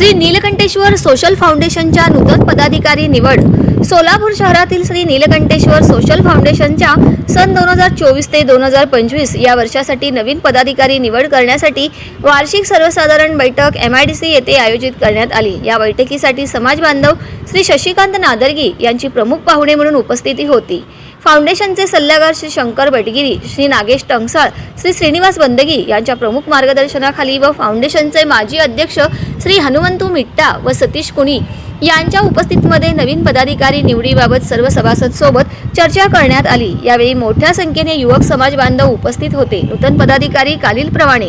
Shri Neelkantheshwar social फाउंडेशनच्या नूतन पदाधिकारी निवड. सोलापूर शहरातील श्री नीलकंठेश्वर सोशल फाउंडेशनच्या सन दोन हजार चोवीस ते दोन हजार पंचवीस या वर्षासाठी नवीन पदाधिकारी निवड करण्यासाठी वार्षिक सर्वसाधारण बैठक एम आय डी सी येथे आयोजित करण्यात आली. या बैठकीसाठी समाज बांधव श्री शशिकांत नादरगी यांची प्रमुख पाहुणे म्हणून उपस्थिती होती. फाउंडेशनचे सल्लागार श्री शंकर बटगिरी श्री नागेश टंगसाळ श्री श्रीनिवास बंदगी यांच्या प्रमुख मार्गदर्शनाखाली व फाउंडेशनचे माजी अध्यक्ष श्री हनुमंतू मिट्टा व सतीश कुणी यांच्या उपस्थितीमध्ये नवीन पदाधिकारी निवडीबाबत सर्व सभासदसोबत चर्चा करण्यात आली. यावेळी मोठ्या संख्येने युवक समाज बांधव उपस्थित होते. नूतन पदाधिकारी खालीलप्रमाणे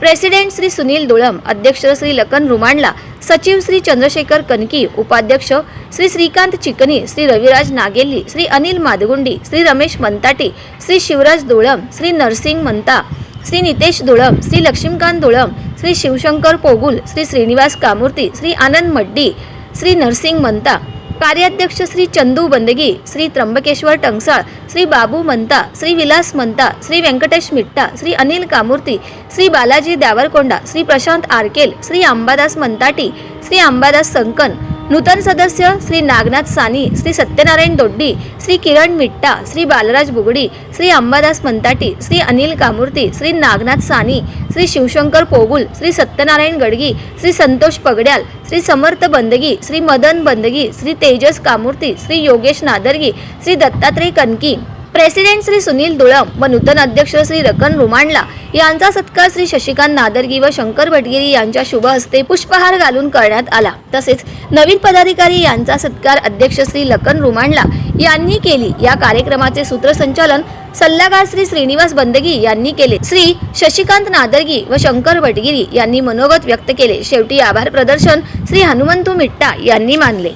प्रेसिडेंट श्री सुनील दुळम अध्यक्ष श्री लखन रुमांडला सचिव श्री चंद्रशेखर कनकी उपाध्यक्ष श्री श्रीकांत चिकनी श्री रविराज नागेल्ली श्री अनिल मादगुंडी श्री रमेश मंताटी श्री शिवराज दोळम श्री नरसिंग मंता श्री नितेश दोळम श्री लक्ष्मीकांत दोळम श्री शिवशंकर पोगुल श्री श्रीनिवास कामूर्ती श्री आनंद मड्डी श्री नरसिंग मंता कार्याध्यक्ष श्री चंदू बंदगी श्री त्र्यंबकेश्वर टंगसाळ श्री बाबू मंता श्री विलास मंता श्री व्यंकटेश मिट्टा श्री अनिल कामूर्ती श्री बालाजी द्यावरकोंडा श्री प्रशांत आरकेल श्री अंबादास मंताटी श्री अंबादास संकन नूतन सदस्य श्री नागनाथ सानी श्री सत्यनारायण दोड्डी श्री किरण मिट्टा श्री बालराज बुगडी श्री अंबादास मंताटी श्री अनिल कामूर्ती श्री नागनाथ सानी श्री शिवशंकर पोगुल श्री सत्यनारायण गडगी श्री संतोष पगड्याल श्री समर्थ बंदगी श्री मदन बंदगी श्री तेजस कामूर्ती श्री योगेश नादरगी श्री दत्तात्रय कनकी. प्रेसिडेंट श्री सुनील दुळम व नूतन अध्यक्ष श्री रकन रुमांडला यांचा सत्कार श्री शशिकांत नादरगी व शंकर भटगिरी यांच्या शुभ हस्ते पुष्पहार घालून करण्यात आला. तसेच नवीन पदाधिकारी यांचा सत्कार अध्यक्ष श्री लखन रुमांडला यांनी केली. या कार्यक्रमाचे सूत्रसंचालन सल्लागार श्री श्रीनिवास बंदगी यांनी केले. श्री शशिकांत नादरगी व शंकर भटगिरी यांनी मनोगत व्यक्त केले. शेवटी आभार प्रदर्शन श्री हनुमंतू मिट्टा यांनी मानले.